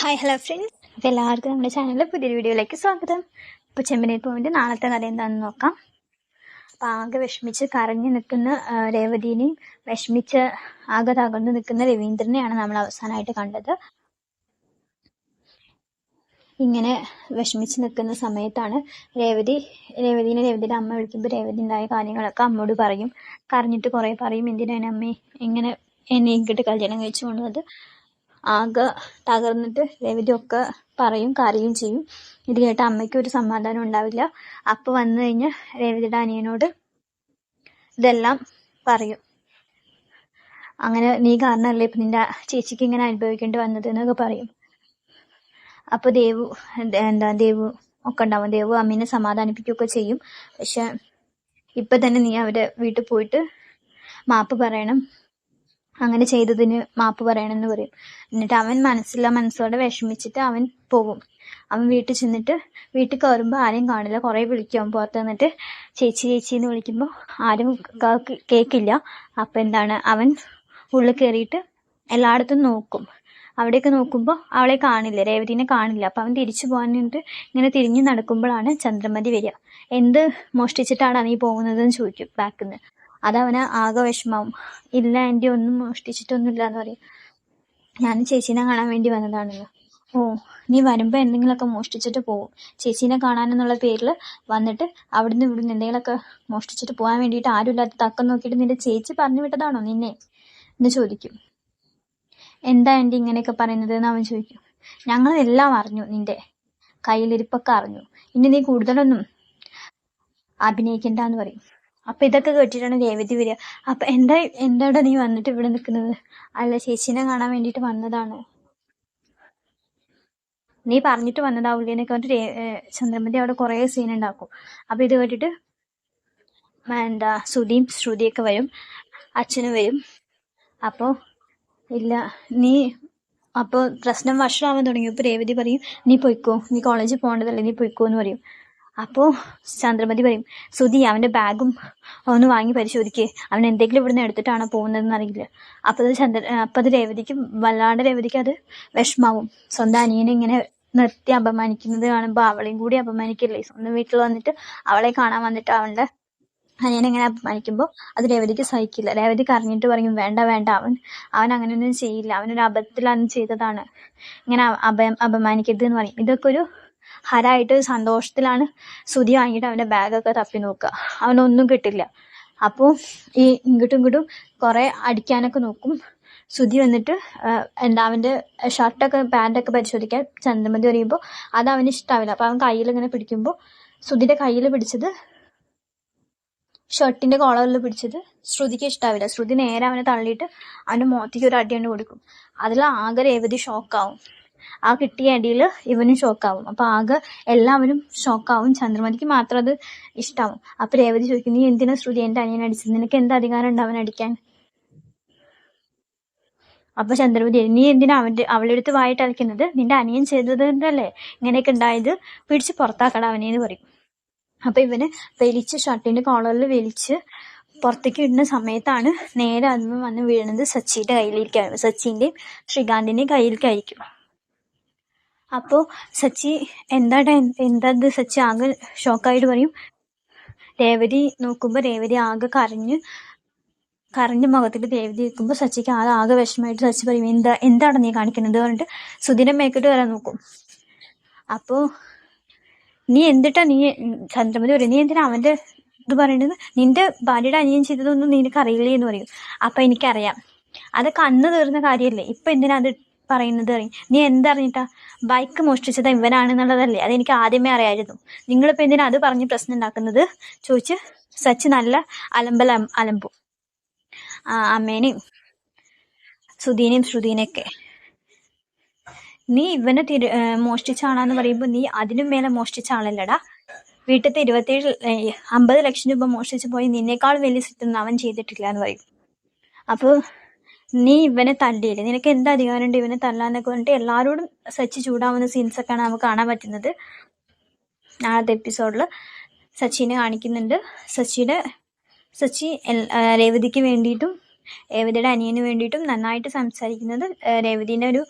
Hi hello friends അപ്പോൾ എല്ലാവർക്കും നമ്മുടെ ചാനലിലെ പുതിയൊരു വീഡിയോയിലേക്ക് സ്വാഗതം. അപ്പോൾ ചെമ്പനെ പൂവിന്റെ നാളത്തെ കഥ എന്താണെന്ന് നോക്കാം. അപ്പോൾ ആകെ വിഷമിച്ച് കരഞ്ഞു നിൽക്കുന്ന രേവതിനെയും വിഷമിച്ച് ആകെ തകർന്നു നിൽക്കുന്ന രവീന്ദ്രനെയാണ് നമ്മൾ അവസാനമായിട്ട് കണ്ടത്. ഇങ്ങനെ വിഷമിച്ച് നിൽക്കുന്ന സമയത്താണ് രേവതി രേവതിനെ രേവതിയുടെ അമ്മ വിളിക്കുമ്പോൾ രേവതി ഉണ്ടായ കാര്യങ്ങളൊക്കെ അമ്മയോട് പറയും. കരഞ്ഞിട്ട് കുറേ പറയും എന്തിനാണ് അമ്മേ ഇങ്ങനെ എന്നെ ഇങ്ങോട്ട് കല്യാണം കഴിച്ചു കൊണ്ടുവന്നത്? ആകെ തകർന്നിട്ട് രേവതി ഒക്കെ പറയും കരയും ചെയ്യും. ഇത് കേട്ട് അമ്മയ്ക്ക് ഒരു സമാധാനം ഉണ്ടാവില്ല. അപ്പോൾ വന്നു കഴിഞ്ഞ് രേവതിയുടെ അനിയനോട് ഇതെല്ലാം പറയും. അങ്ങനെ നീ കാരണമല്ലേ ഇപ്പം നിന്റെ ചേച്ചിക്ക് ഇങ്ങനെ അനുഭവിക്കേണ്ടി വന്നത് എന്നൊക്കെ പറയും. അപ്പോൾ ദേവു എന്താ ദേവു ഒക്കെ ഉണ്ടാവും. ദേവു അമ്മീനെ സമാധാനിപ്പിക്കുകയൊക്കെ ചെയ്യും. പക്ഷെ ഇപ്പം തന്നെ നീ അവരെ വീട്ടിൽ പോയിട്ട് മാപ്പ് പറയണം. അങ്ങനെ ചെയ്തതിന് മാപ്പ് പറയണമെന്ന് പറയും. എന്നിട്ട് അവൻ മനസ്സില്ല മനസ്സോടെ വിഷമിച്ചിട്ട് അവൻ പോകും. അവൻ വീട്ടിൽ ചെന്നിട്ട് വീട്ടിൽ കയറുമ്പോൾ ആരെയും കാണില്ല. കുറേ വിളിക്കും പുറത്ത് നിന്നിട്ട് ചേച്ചി ചേച്ചി എന്ന് വിളിക്കുമ്പോൾ ആരും കേൾക്കില്ല അപ്പം എന്താണ്? അവൻ ഉള്ളിൽ കയറിയിട്ട് എല്ലായിടത്തും നോക്കും. അവിടെയൊക്കെ നോക്കുമ്പോൾ അവളെ കാണില്ല. രേവതിനെ കാണില്ല. അപ്പം അവൻ തിരിച്ചു പോകാൻ വേണ്ടിയിട്ട് ഇങ്ങനെ തിരിഞ്ഞു നടക്കുമ്പോഴാണ് ചന്ദ്രമതി വരിക. എന്ത് മോഷ്ടിച്ചിട്ടാണ് നീ പോകുന്നതെന്ന് ചോദിക്കും ബാക്കിൽ നിന്ന് അതവന് ആകെ വിഷമാവും ഇല്ല ആന്റി ഒന്നും മോഷ്ടിച്ചിട്ടൊന്നുമില്ല എന്ന് പറയും. ഞാൻ ചേച്ചീനെ കാണാൻ വേണ്ടി വന്നതാണല്ലോ. ഓ നീ വരുമ്പോൾ എന്തെങ്കിലുമൊക്കെ മോഷ്ടിച്ചിട്ട് പോകും ചേച്ചീനെ കാണാനെന്നുള്ള പേരിൽ വന്നിട്ട് അവിടുന്ന് ഇവിടുന്ന് എന്തെങ്കിലുമൊക്കെ മോഷ്ടിച്ചിട്ട് പോകാൻ വേണ്ടിയിട്ട് ആരുമില്ലാത്ത തക്കം നോക്കിയിട്ട് നിന്റെ ചേച്ചി പറഞ്ഞു വിട്ടതാണോ നിന്നെ? എന്ന് ചോദിക്കും. എന്താ ആന്റി ഇങ്ങനെയൊക്കെ പറയുന്നത് എന്ന് അവൻ ചോദിക്കും. ഞങ്ങളെല്ലാം അറിഞ്ഞു നിന്റെ കയ്യിലിരിപ്പൊക്കെ അറിഞ്ഞു. ഇനി നീ കൂടുതലൊന്നും അഭിനയിക്കണ്ടെന്ന് പറയും. അപ്പൊ ഇതൊക്കെ കേട്ടിട്ടാണ് രേവതി വരിക. അപ്പൊ എന്താ എന്താടാ നീ വന്നിട്ട് ഇവിടെ നിൽക്കുന്നത്? അല്ല ചേച്ചീനെ കാണാൻ വേണ്ടിയിട്ട് വന്നതാണ്. നീ പറഞ്ഞിട്ട് വന്നതാവില്ലേ എന്നൊക്കെ പറഞ്ഞിട്ട് ചന്ദ്രമതി അവിടെ കുറേ സീൻ ഉണ്ടാക്കും. അപ്പൊ ഇത് കേട്ടിട്ട് എന്താ സുധിയും ശ്രുതിയൊക്കെ വരും. അച്ഛനും വരും. അപ്പോൾ ഇല്ല നീ അപ്പോൾ പ്രശ്നം വഷളാവാൻ തുടങ്ങിയപ്പോൾ രേവതി പറയും നീ പൊയ്ക്കോ. നീ കോളേജിൽ പോകേണ്ടതല്ലേ. നീ പൊയ്ക്കോ എന്ന് പറയും. അപ്പോൾ ചന്ദ്രമതി പറയും സുധി അവന്റെ ബാഗും ഒന്ന് വാങ്ങി പരിശോധിക്കേ. അവൻ എന്തെങ്കിലും ഇവിടുന്ന് എടുത്തിട്ടാണോ പോകുന്നതെന്ന് അറിയില്ല. അപ്പോൾ അത് ചന്ദ്ര അപ്പോൾ അത് രേവതിക്ക് വല്ലാണ്ട് രേവതിക്ക് അത് വിഷമാവും. സ്വന്തം അനിയനെ ഇങ്ങനെ നിർത്തി അപമാനിക്കുന്നത് കാണുമ്പോൾ അവളെയും കൂടി അപമാനിക്കില്ലേ? സ്വന്തം വീട്ടിൽ വന്നിട്ട് അവളെ കാണാൻ വന്നിട്ട് അവളുടെ അനിയനെ ഇങ്ങനെ അപമാനിക്കുമ്പോൾ അത് രേവതിക്ക് സഹിക്കില്ല. രേവതി കരഞ്ഞിട്ട് പറയും വേണ്ട വേണ്ട അവൻ അവൻ അങ്ങനെയൊന്നും ചെയ്യില്ല. അവനൊരു അബദ്ധത്തിലാണ് ചെയ്തതാണ്. ഇങ്ങനെ അപ അപമാനിക്കരുത് എന്ന് പറയും. ഇതൊക്കെ ഒരു ഹരായിട്ട് സന്തോഷത്തിലാണ് സുതി വാങ്ങിയിട്ട് അവന്റെ ബാഗൊക്കെ തപ്പി നോക്കുക. അവനൊന്നും കിട്ടില്ല. അപ്പോൾ ഈ ഇങ്ങോട്ടും ഇങ്ങോട്ടും കുറേ അടിക്കാനൊക്കെ നോക്കും. സുതി വന്നിട്ട് എന്താ അവന്റെ ഷർട്ടൊക്കെ പാന്റൊക്കെ പരിശോധിക്കാൻ ചന്ദ്രമതി പറയുമ്പോൾ അത് അവന് ഇഷ്ടാവില്ല. അപ്പോൾ അവൻ കയ്യിൽ ഇങ്ങനെ പിടിക്കുമ്പോൾ ശ്രുതിയുടെ കയ്യിൽ പിടിച്ചത് ഷർട്ടിന്റെ കോളറിൽ പിടിച്ചത് ശ്രുതിക്ക് ഇഷ്ടാവില്ല. ശ്രുതി നേരെ അവനെ തള്ളിയിട്ട് അവന്റെ മുഖത്തേക്ക് ഒരു അടി കൊണ്ട് കൊടുക്കും. അതിൽ ആകെ രേവതി ഷോക്കാവും ആ കിട്ടിയ അടിയിൽ ഇവനും ഷോക്കാവും അപ്പൊ ആകെ എല്ലാവരും ഷോക്കാവും ചന്ദ്രമതിക്ക് മാത്രം അത് ഇഷ്ടാവും. അപ്പൊ രേവതി ചോദിക്കും നീ എന്തിനാ ശ്രുതി എന്റെ അനിയൻ അടിച്ചത്? നിനക്ക് എന്ത് അധികാരം ഉണ്ട് അവൻ അടിക്കാൻ? അപ്പൊ ചന്ദ്രമതി നീ എന്തിനാ അവന്റെ അവളുടെ അടുത്ത് വായിട്ട് അലക്കുന്നത് നിന്റെ അനിയൻ ചെയ്തതല്ലേ ഇങ്ങനെയൊക്കെ ഉണ്ടായത്? പിടിച്ച് പുറത്താക്കട അവനെ എന്ന് പറയും. അപ്പൊ ഇവന് വലിച്ച് ഷർട്ടിന്റെ കോളറിൽ വലിച്ച് പുറത്തേക്ക് ഇടുന്ന സമയത്താണ് നേരെ അതിന് വന്ന് വീഴുന്നത് സച്ചിയുടെ കയ്യിലിരിക്കുകയാണ്. സച്ചിന്റെയും ശ്രീകാന്തിന്റെയും കയ്യിലേക്കായിരിക്കും അപ്പോൾ സച്ചി എന്താടാ എന്താ ഇത് സച്ചി? ആകെ ഷോക്കായിട്ട് പറയും. രേവതി നോക്കുമ്പോൾ രേവതി ആകെ കരഞ്ഞ് കരഞ്ഞ മുഖത്തിൽ രേവതി നിൽക്കുമ്പോൾ സച്ചിക്ക് ആകെ ആകെ വിഷമമായിട്ട് സച്ചി പറയും എന്താ എന്താണ് നീ കാണിക്കുന്നത് പറഞ്ഞിട്ട് സുധിനെ മേക്കിട്ട് വരാൻ നോക്കും. അപ്പോൾ നീ എന്തിട്ടാ നീ ചന്ദ്രമതി പറയും? നീ എന്തിനാ അവന്റെ ഇത് പറയുന്നത് നിന്റെ ഭാര്യയുടെ അനിയൻ ചെയ്തതൊന്നും നിനക്ക് അറിയില്ലേ? എന്ന് പറയും. അപ്പം എനിക്കറിയാം. അതൊക്കെ അന്ന് തീർന്ന കാര്യമല്ലേ ഇപ്പം എന്തിനാ അത് പറയുന്നത് അറിയും. നീ എന്തറിഞ്ഞിട്ടാ? ബൈക്ക് മോഷ്ടിച്ചത് ഇവനാണെന്നുള്ളതല്ലേ? അതെനിക്ക് ആദ്യമേ അറിയായിരുന്നു നിങ്ങളിപ്പോൾ എന്തിനാ അത് പറഞ്ഞ് പ്രശ്നം ഉണ്ടാക്കുന്നത്? ചോദിച്ച് സച്ച് നല്ല അലമ്പല അലമ്പും. ആ അമ്മേനെയും സുധീനെയും ശ്രുതീനെയൊക്കെ. നീ ഇവനെ തിരു മോഷ്ടിച്ച ആളാന്ന് പറയുമ്പോൾ നീ അതിനും മേലെ മോഷ്ടിച്ച ആളല്ലടാ. വീട്ടിലത്തെ ഇരുപത്തേഴ് അമ്പത് ലക്ഷം രൂപ മോഷ്ടിച്ച് പോയി നിന്നേക്കാൾ വലിയ സിറ്റൊന്നും അവൻ ചെയ്തിട്ടില്ല എന്ന് പറയും. അപ്പോൾ നീ ഇവനെ തല്ലിയില്ലേ? നിനക്ക് എന്ത് അധികാരമുണ്ട് ഇവനെ തല്ലാന്നൊക്കെ പറഞ്ഞിട്ട് എല്ലാവരോടും സച്ചി ചൂടാവുന്ന സീൻസൊക്കെയാണ് നമുക്ക് കാണാൻ പറ്റുന്നത്. നാളത്തെ എപ്പിസോഡിൽ സച്ചിനെ കാണിക്കുന്നുണ്ട്. സച്ചിയുടെ സച്ചി രേവതിക്ക് വേണ്ടിയിട്ടും രേവതിയുടെ അനിയന് വേണ്ടിയിട്ടും നന്നായിട്ട് സംസാരിക്കുന്നത് രേവതിന്റെ ഒരു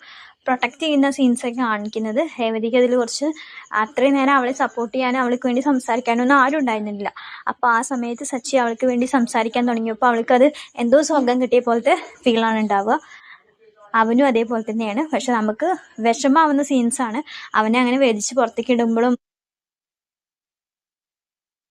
പ്രൊട്ടക്റ്റ് ചെയ്യുന്ന സീൻസൊക്കെ കാണിക്കുന്നത്. രേവതിക്ക് അതിൽ കുറച്ച് അത്രയും നേരം അവളെ സപ്പോർട്ട് ചെയ്യാനും അവൾക്ക് വേണ്ടി സംസാരിക്കാനും ഒന്നും ആരും ഉണ്ടായിരുന്നില്ല. അപ്പോൾ ആ സമയത്ത് സച്ചി അവൾക്ക് വേണ്ടി സംസാരിക്കാൻ തുടങ്ങിയപ്പോൾ അവൾക്കത് എന്തോ സ്വർഗം കിട്ടിയ പോലത്തെ ഫീലാണ് ഉണ്ടാവുക. അവനും അതേപോലെ തന്നെയാണ്. പക്ഷെ നമുക്ക് വിഷമാവുന്ന സീൻസാണ് അവനെ അങ്ങനെ വേദിച്ച് പുറത്തേക്ക് ഇടുമ്പോഴും